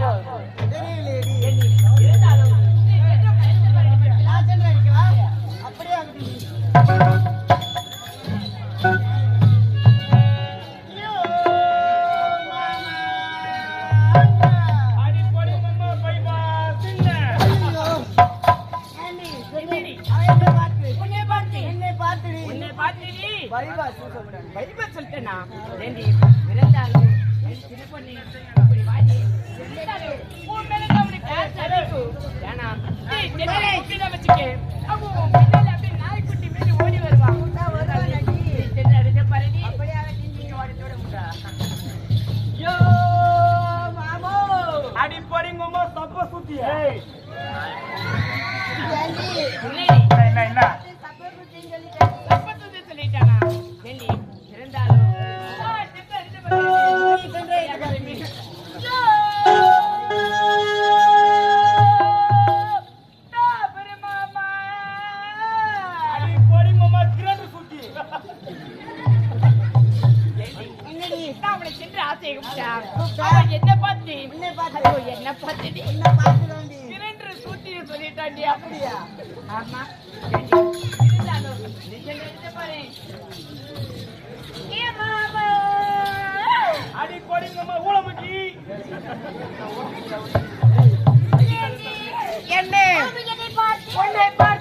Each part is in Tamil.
அப்போ என்னை வச்சுக்க. அவனை சென்று ஆசையை கூப்பிட்டேன். அவன் என்னை பார்த்து, உன்னை பார்த்து. ஐயோ, என்னை பார்த்துடி. சொல்லிட்டாண்டி அப்படியா? ஆமா அடி என்ன உன்னை பார்த்து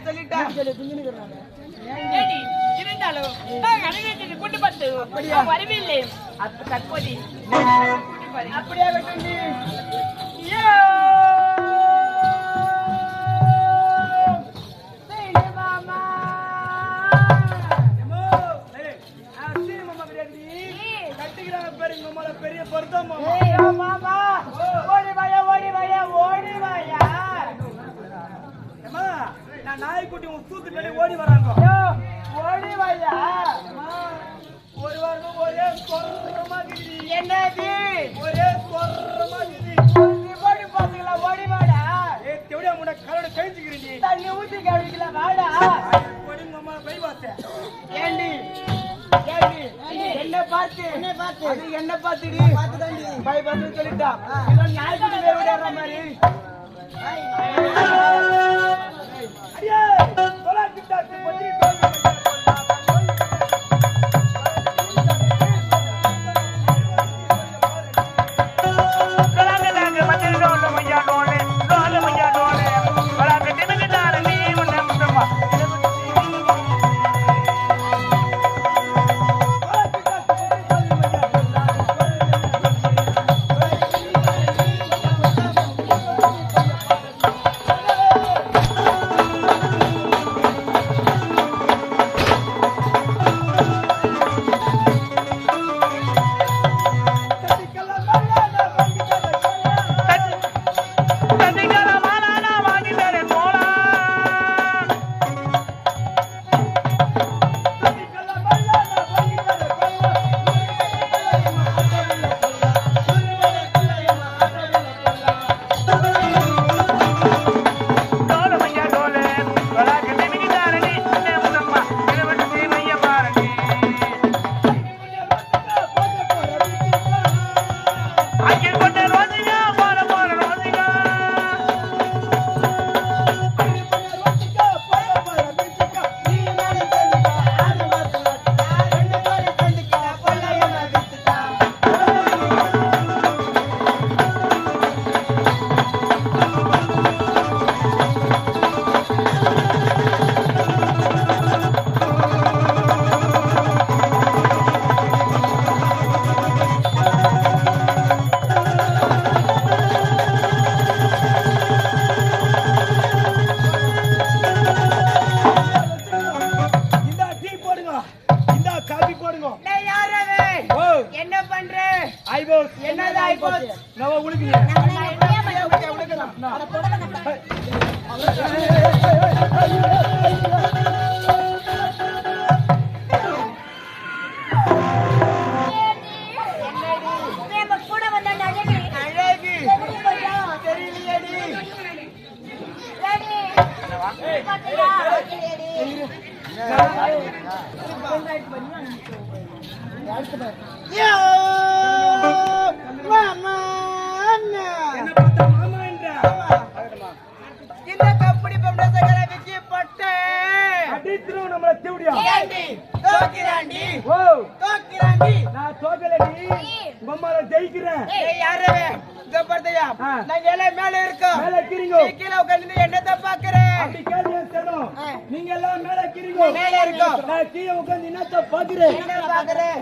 சொல்லிட்டேன். இருந்தாலும் அனுபவிச்சது கூட்டு பார்த்து அவன் வரவில்லை அப்ப தற்போது. அப்படியே வெட்டுண்டி. ஐயோ! சரி, மாமா. அம்மா ஏய் ஆ சீனி மம்மா பிரியாணி கட்டிக்கிறாங்க பாருங்க மம்மால பெரிய பொருத்தம் மாமா ஐயோ, மாமா. ஓடி வாயா, ஓடி வாயா, ஓடி வாயா. அம்மா நான் நாய்க்குட்டி உன் சூத்து பின்னாடி ஓடி வராங்க. ஓடி வாயா. ஒரு வாரம் ஒரே இருக்குது என்னது? ஒரே நீ ஓடி பாத்துக்கலாம் ஓடி வாடா. ஏய் தெவடியா முட கரோட கழிச்சுக்கிறீங்க தண்ணி ஊத்தி கழிக்கல வாடா. போடி மம்மா பை வாத்தே ஏண்டி? என்ன பார்த்து. என்னை பார்த்து. அது என்ன பார்த்துடி. பை பார்த்து சொல்லிட்டா. இல்ல நாய்க்குட்டி வேற விடுற மாதிரி. அடியே தொலாட்டி டாக்டர் ஐபோஸ் என்னது ஐபோஸ் நம்ம உழுகுங்க அழகு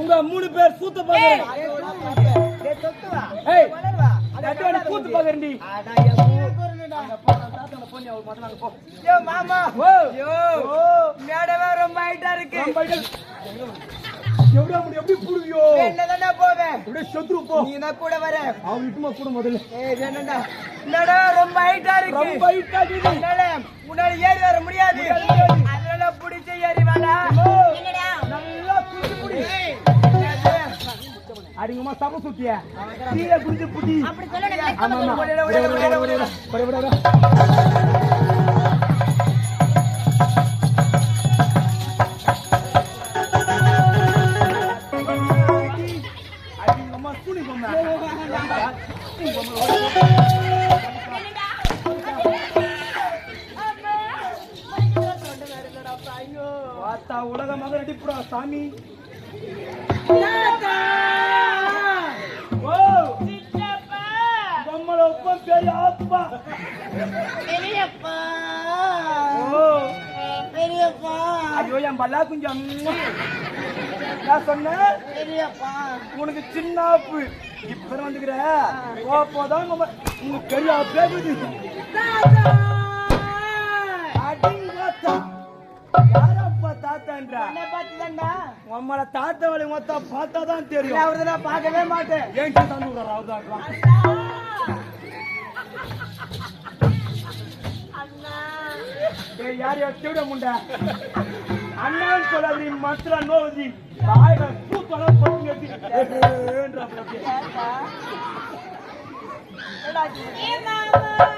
உங்க மூணு பேர் சூத்த பாக்குறேன் கூத்து யோ மாமா. மேடவே ரொம்ப ஹைட்டா இருக்கு. எவ்வளவு முடி எப்படி புடுவியோ என்னதானே போவேன் அப்படியே செத்துரு போ. நீ தான் கூட வர. அவன் விட்டுமா கூட முதல்ல. ஏய் வேணாம்டா மேடவே ரொம்ப ஹைட்டா இருக்கு. ரொம்ப ஹைட்டா இருக்குது அதனால உன்னால ஏறி வர முடியாது. முடியாது. அதனால புடிச்சு ஏறி வாடா. ஓ, என்னடா? நல்லா குடிச்சு புடி ஏய், அடிங்கம்மா சப சுத்திய? கீழே குடிச்சு புடி அப்படி சொல்லணும் பல்லா குஞ்சம் நான் சொன்னேன் பெரியப்பா. உனக்கு சின்ன ஆப்பு இப்ப வந்துக்கிற? போதான் நம்ம உங்க பெரிய பார்த்துதான்டா. உம்மள தாத்தா வழி மொத்தம் பார்த்தா தான் தெரியும். அவரது நான் பார்க்கவே மாட்டேன். ஏன் அவர்தான் ஏய் யார் யார் தேட முண்டா சொல்லி சொல்லாது நோதி வாயில தூக்கலாம் பட்டுங்க என்ன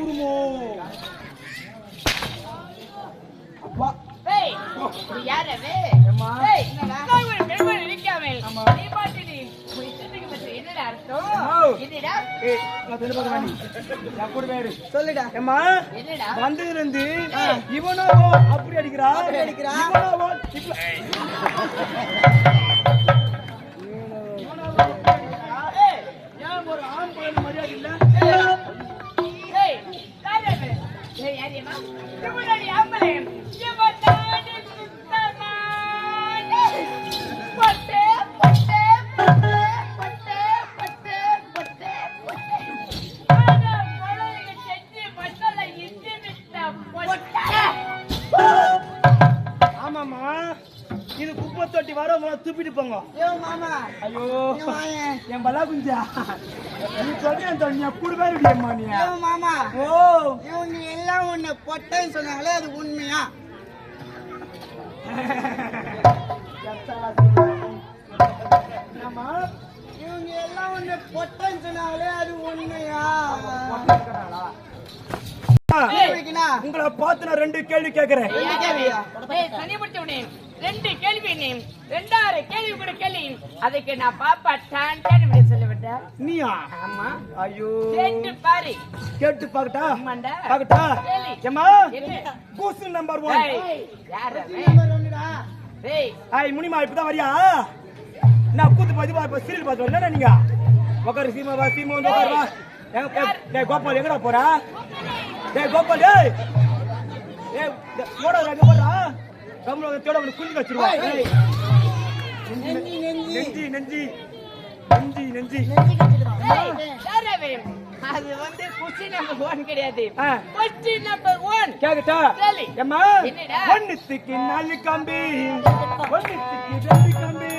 விடுமோ வந்ததுல இருந்து இவனாவோ அப்படி அடிக்கிறா அடிக்கிறா. இவனாவோ அடிக்கிறா. ஒரு ஆண் குழந்தை மரியாதை இது குப்பை தொட்டி வர துப்பிட்டு போங்க. ஐயோ. என் பலா குஞ்சா நீ சொல்றேன் நீ. யோ மாமா. ஓ. உன்னை பொட்டைன்னு சொன்னாங்களே அது உண்மையா? இவங்க எல்லாம் உன்னை பொட்டைன்னு சொன்னாங்களே அது உண்மையா? உங்களை பார்த்து நான் ரெண்டு கேள்வி கேட்கிறேன். என்ன ரெண்டு கேள்வி ரெண்டாயிரம் கேள்வி கூட கேள்வி அதுக்கு நான் பாப்பா டான் டான் நீயா? ஆமா. ஐயோ. கேட்டு பாரு. கேட்டு பாக்கட்டா? ஆமாண்டா. பாக்கட்டா. ஏமா? கூசு நம்பர் ஒன் ஏய், யார் அவன்? ஏய், ஐய் முனிமா இப்பதான் வரியா? நான் கூத்து பாதி பா இப்ப சீரியல் பார்த்து வரல நீங்க? உட்காரு சீமா வா சீமா வந்து உட்காரு வா. எங்க டேய் கோபால் எங்கடா போறா? டேய் கோபால் டேய் ஏய் மோட எங்க போறா கம்முல தேட வந்து குஞ்சு வச்சிருவா. ஏய். நெஞ்சி. நெஞ்சி நெஞ்சி. நெஞ்சி நெஞ்சி? அது வந்து question number one கிடையாது. Question number one. கேக்கட்டா என்னடா? ஒண்ணுத்துக்கு நாலு கம்பி. ஒண்ணுத்துக்கு ரெண்டு காம்பே.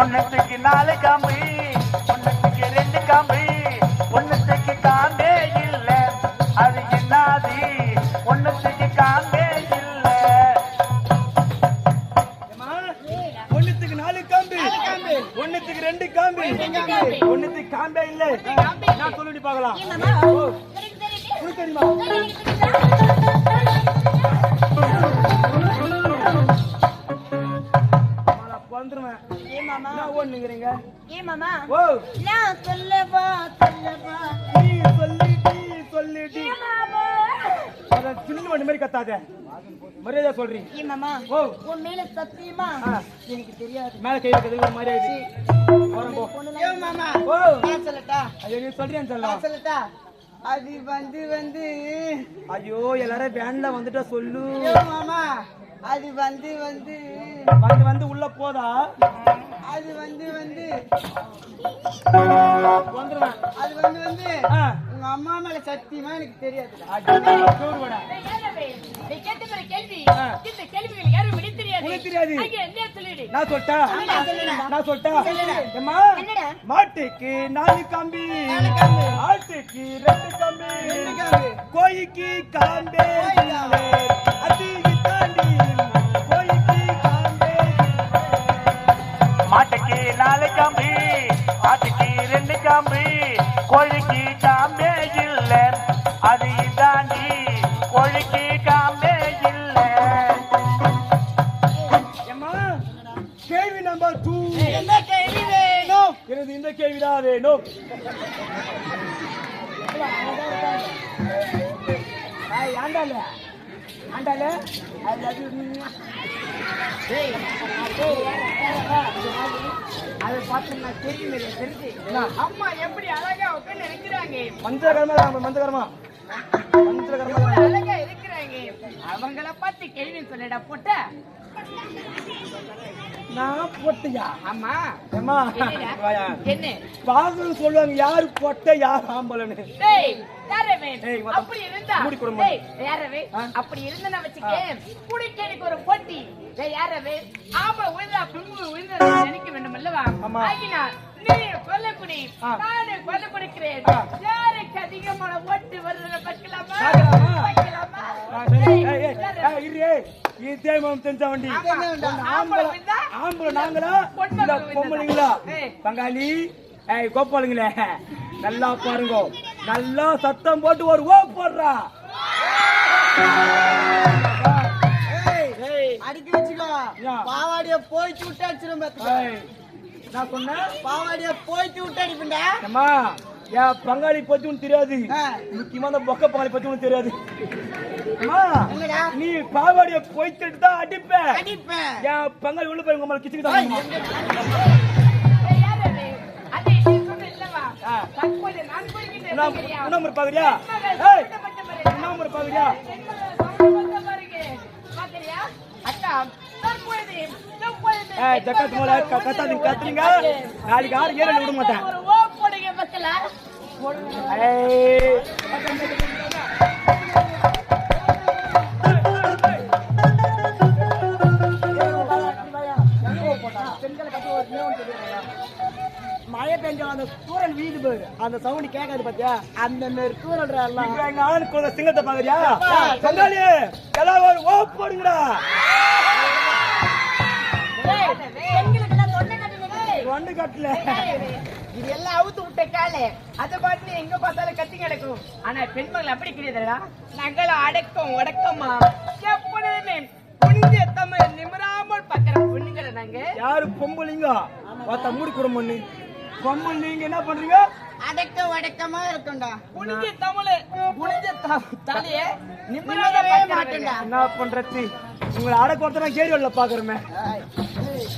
ஒன்னுத்துக்கு நாலு காம்பு. வந்துருவேன் ஏமாமா நான் ஒண்ணுங்கிறீங்க ஏமாமா ஓ நான் சொல்லவா சொல்லவா நீ சொல்லிட்டி சொல்லிட்டி அதான் சின்ன வண்டி மாதிரி கத்தாத மரியாதை சொல்றீங்க ஏமாமா ஓ உன் மேல சத்தியமா ஆ. எனக்கு தெரியாது மேல கை வைக்கிறது ஒரு மாதிரி ஆயிடுச்சு சொல்லட்டா அது வந்து வந்து. ஐயோ எல்லாரும் வேன்ல வந்துட்டா சொல்லு. மாமா அது வந்து வந்து. வந்து வந்து உள்ள போதா? அது வந்து வந்து. வந்துருவேன். அது வந்து வந்து. ஆ. உங்க அம்மா மேல சத்தியமா எனக்கு தெரியாது கேள்வி. இந்த கேள்விகள் யாரும் உனக்கு தெரியாது. நான் சொல்லிட்டா? சொல்லுடா, சொல்லுடா. நான் சொல்லிட்டா? என்னடா? மாட்டுக்கு நாலு கம்பி. ஆட்டுக்கு ரெண்டு கம்பி. ரெண்டு கம்பி. அது தாண்டி கோழிக்கு? காம்பே. மாட்டுக்கு நாலு காம்பு. ஆட்டுக்கு ரெண்டு காம்பு. கோழிக்கு காம்பே இல்ல. அது தாண்டி கேள்விதான் வேணும் ஆண்டாளு ஆண்டாளு love you. ஏய், அதை பார்த்து நான் எனக்கு தெரிஞ்சு அம்மா எப்படி அழகா உட்கார்ந்து இருக்கிறாங்க மந்திரகரமா மந்திரகரமா மந்திரகரமா. அழகா இருக்கிறாங்க அவங்கள பார்த்து கேள்வி சொல்லடா போட்ட நான் பொட்டையா? ஆமா? வாயா. என்ன? பாகன்னு சொல்லுவாங்க யாரு? பொட்டை யார் ஆம்பளன்னு அப்படி இருந்தா மூடி. டேய் யாரவே? அப்படி இருந்தா வச்சுக்க குடிக்க எனக்கு ஒரு போட்டி. யாரவே? ஆம்பளை உயிரா பெண்கள் உயிரா நினைக்க வேண்டும் அல்லவா ஆமா. ஆகினார் நீ கொல்லக்குடி. நானே கொல்ல கொடுக்கிறேன். யாருக்கு அதிகமான ஓட்டு. இதே மாம் தெரிஞ்ச வண்டி. ஆம்பளை நாங்களா? பொம்பளைங்களா? ஏய். பங்காளி ஏய் கோபாலுங்களே. நல்லா பாருங்க. நல்லா சத்தம் போட்டு ஒரு ஓ போடுறா. ஏய், அடிக்க வச்சுக்கோ. யா. பாவாடிய அடிச்சிடும் பாத்துக்கோ ஏய், நான் சொன்னேன் பாவாடிய போயிட்டு விட்டு அம்மா என் பங்காளி பத்தி உனக்கு தெரியாது. முக்கியமா அந்த பொக்க பங்காளி பத்தி உனக்கு தெரியாது? நீ பாவாடிய போய்ட்டு தான் அடிப்ப அடிப்பேன் என் பங்காளி உள்ள போய் உங்க மேல கிச்சுக்கு தான் டேய், யாரவே? அது நீ சொன்ன இல்லவா? ஆ. தற்போது நான் போய்கிட்டு உண்ணாம இருக்கிறேன். உண்ணாம பாக்குறியா மகள் ஏய் ஜக்கத் மோல கத்தாதீங்க கத்துறீங்க? நாளைக்கு யாரும் ஏறல விட மாட்டேன். மழை பெஞ்சா அந்த தூரல் வீடு போயிரு அந்த சவுண்ட் கேட்காது பாத்தியா? அந்த மாதிரி தூரல் எல்லாம். குழந்தை சிங்கத்தை பாக்குறியா ஒரு ஓ போடுங்கடா. ஒண்ணு கட்டல இது எல்லாம் அவுத்து விட்ட காலே அத பாட்டு எங்க பார்த்தாலும் கத்தி கிடக்கும். ஆனா பெண்மகள் அப்படி கிடையாதுடா. நகல அடக்கம் உடக்கமா எப்பொழுதுமே குனிஞ்ச தமிழ் நிமிராமல் பக்கிற பொண்ணுங்கிற நாங்க. யாரு பொம்பளைங்க பார்த்தா மூடி குடம் பொண்ணு பொம்பல் நீங்க என்ன பண்றீங்க? அடக்கம் வடக்கமா இருக்கும்டா. புனிஞ்ச தமிழ் புனிஞ்ச தலைய நிம்மதியாவே மாட்டேன்டா. என்ன பண்றது? உங்களை அடக்க ஒருத்தர கேள்வி பாக்குறமே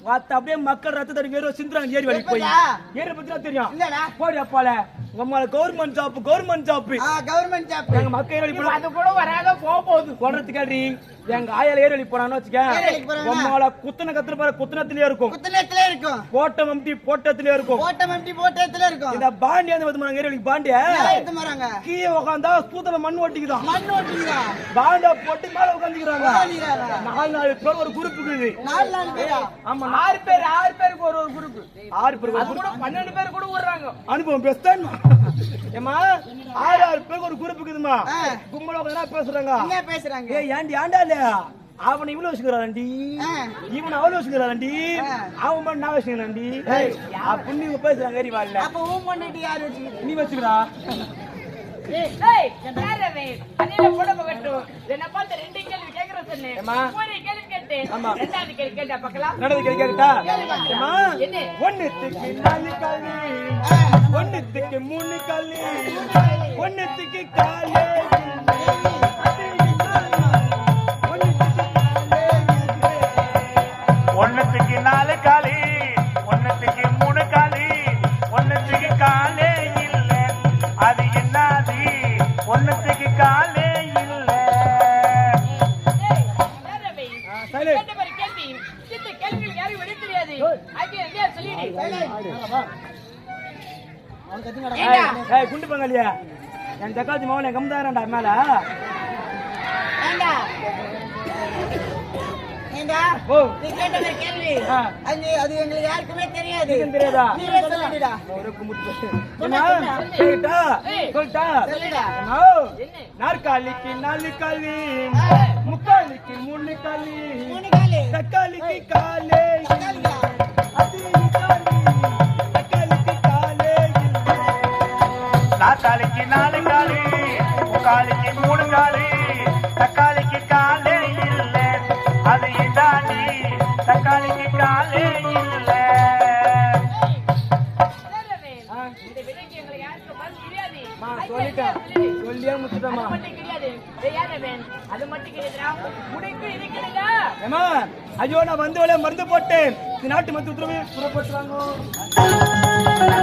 பத்தி அத்த அப்படியே மக்கள் ரத்த தடி வேறு சிந்துறாங்க ஏரி வழி போய்? ஏழை பத்தினா தெரியும். இல்லடா. போடி அப்பால. உங்க government job government job government job எங்க மக்கள் ஏறி இப்ப அது கூட வராத போக போகுது. கொள்றதுக்காடி எங்க ஆயால ஏறி போறான்னு வச்சுக்க? உம்மால குத்துன கத்துன பாரு குத்துனத்திலே இருக்கும். குத்தனத்துல இருக்கும். போட்ட மம்டி போட்டத்திலே இருக்கும். ஓட்டம் எப்படி போட்டத்துல இருக்கும். இந்த பாண்டி அந்த வந்து ஏறி பாண்டிய. மேல எடுத்து மாறாங்க கீழே உட்காந்தா சூத்துல மண் ஓட்டிக்குதான் மண் ஓட்டுறீங்க பாண்ட போட்டு மேல உட்காந்துக்கிறாங்க. நாலு நாலு பேர் ஒரு குரூப் இருக்குது நாலு நாலு பேரா? ஆமா ஆறு பேர் ஆறு பேருக்கு ஒரு ஒரு குரூப் ஆறு பேர் ஒரு அது கூட பன்னெண்டு பேர் கூட விடுறாங்க அனுபவம் பேசுதான் ஏமா ஆறு ஆறு பேருக்கு ஒரு குரூப் இருக்குதுமா. கும்பல உட்காந்து பேசுறாங்க? என்ன பேசுறாங்க? ஏய் ஏன்டி ஆண்டா இல்லையா? அவன் இவ்வளவு வச்சுக்கிறான்டி. இவன் அவ்வளவு வச்சுக்கிறான்டி. அவன் மட்டும் நான் வச்சுக்கிறான்டி அப்படின்னு நீங்க பேசுறாங்க ஏறி வாழல அப்ப ஊம் பண்ணிட்டு யாரு நீ வச்சுக்கிறா. என்னை பார்த்து ரெண்டு கேள்வி கேட்கிற சொன்னேன். கேள்வி கேட்டேன். ஆமா. ரெண்டாவது கேள்வி கேட்டா. நடந்து கேட்கட்டா ஏமா என்ன? ஒன்னுத்துக்கு நாலு காலு ஒன்னுத்துக்கு மூணு காலு ஒன்னுத்துக்கு காலே ஒண்ணுத்துக்கு நாலு காலி ஒண்ணுத்துக்கு மூணு காலி ஒண்ணுத்துக்கு காலே இல்ல. அது என்னது? ஒண்ணுத்துக்கு கேட்ட பாரு கேள்வி. இந்த கேள்விக்கு யாரும் விடை தெரியாது. ஆகிய எங்கேயா சொல்லிடு. குண்டு பங்காளியா என் தக்காளி மகன் கம்தாரண்டா மேல. ஏண்டா நீ கேட்ட அந்த கேள்வி. ஆ. அது அது எங்களுக்கு யாருக்குமே தெரியாது. தெரியாதா? சொல்லிடுடா. ஒரு சொல்லிட்டா சொல்லிடா. என்ன? நாற்காலிக்கு நாலு காலி. முக்காலிக்கு மூணு காலி மூணு காலு. தக்காளிக்கு காலே. உனக்கு இருக்கிறதா ஏமா ஐயோ நான் வந்து மருந்து போட்டேன். நாட்டு மருந்து உத்தரவு புறப்பட்டுறாங்க.